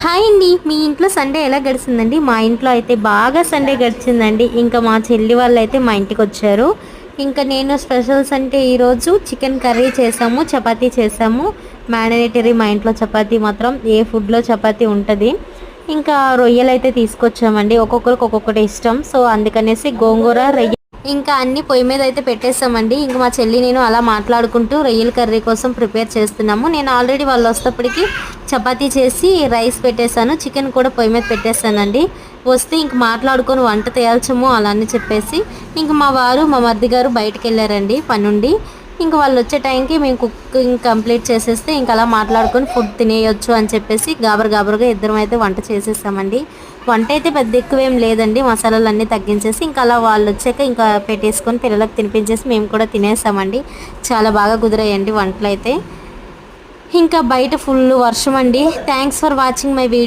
Hi అండి. మీ ఇంట్లో Sunday ఎలా గడిచిందండి? మా ఇంట్లో అయితే బాగా సండే గడిచిందండి. ఇంకా మా చెల్లి వాళ్ళు అయితే మా ఇంటికి వచ్చారు. ఇంకా నేను స్పెషల్స్ అంటే ఈరోజు చికెన్ కర్రీ చేసాము చపాతీ చేసాము. మ్యాండనేటరీ మా ఇంట్లో చపాతీ మాత్రం ఏ ఫుడ్లో చపాతీ ఉంటుంది. ఇంకా రొయ్యలు అయితే తీసుకొచ్చామండి. ఒక్కొక్కరికి ఒక్కొక్కటి ఇష్టం. సో అందుకనేసి గోంగూర రొయ్య ఇంకా అన్ని పొయ్యి మీద అయితే పెట్టేస్తామండి. ఇంకా మా చెల్లి నేను అలా మాట్లాడుకుంటూ రొయ్యల కర్రీ కోసం ప్రిపేర్ చేస్తున్నాము. నేను ఆల్రెడీ వాళ్ళు వస్తేప్పటికి చపాతీ చేసి రైస్ పెట్టేశాను. చికెన్ కూడా పొయ్యి మీద పెట్టేస్తానండి. వస్తే ఇంక మాట్లాడుకొని వంట తేల్చము అలా అని చెప్పేసి ఇంక మా వారు మా మర్ది గారు బయటకు వెళ్ళారండి పనుండి. ఇంక వాళ్ళు వచ్చే టైంకి మేము కుకింగ్ కంప్లీట్ చేసేస్తే ఇంక అలా మాట్లాడుకొని ఫుడ్ తినేయొచ్చు అని చెప్పేసి గాబర్ గాబరుగా ఇద్దరం అయితే వంట చేసేసామండి. వంట అయితే పెద్ద ఎక్కువేం లేదండి మసాలాలు అన్నీ తగ్గించేసి ఇంకా అలా వాళ్ళు వచ్చాక ఇంకా పెట్టేసుకొని పిల్లలకు తినిపించేసి మేము కూడా తినేసామండి. చాలా బాగా కుదిరాయండి వంటలు అయితే ఇంకా బయట ఫుల్ వర్షం అండి thanks for watching my video